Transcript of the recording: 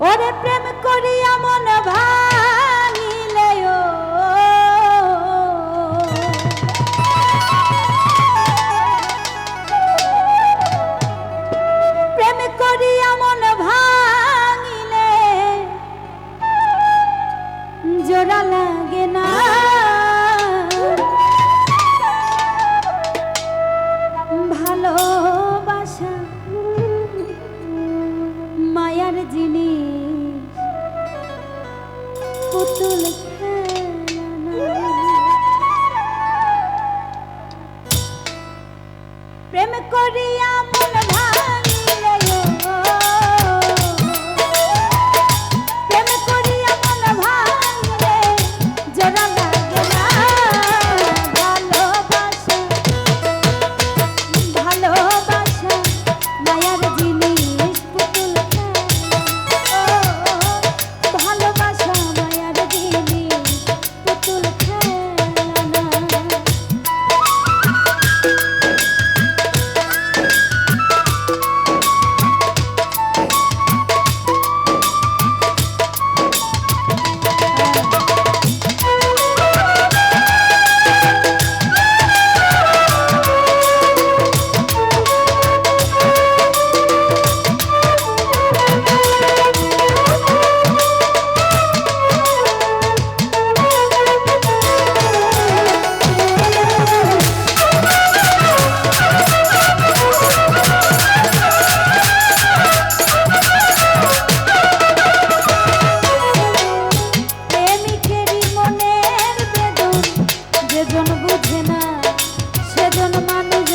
ওরে পুতুল। প্রেম করিয়া মন বুঝে না সেজন মানুষ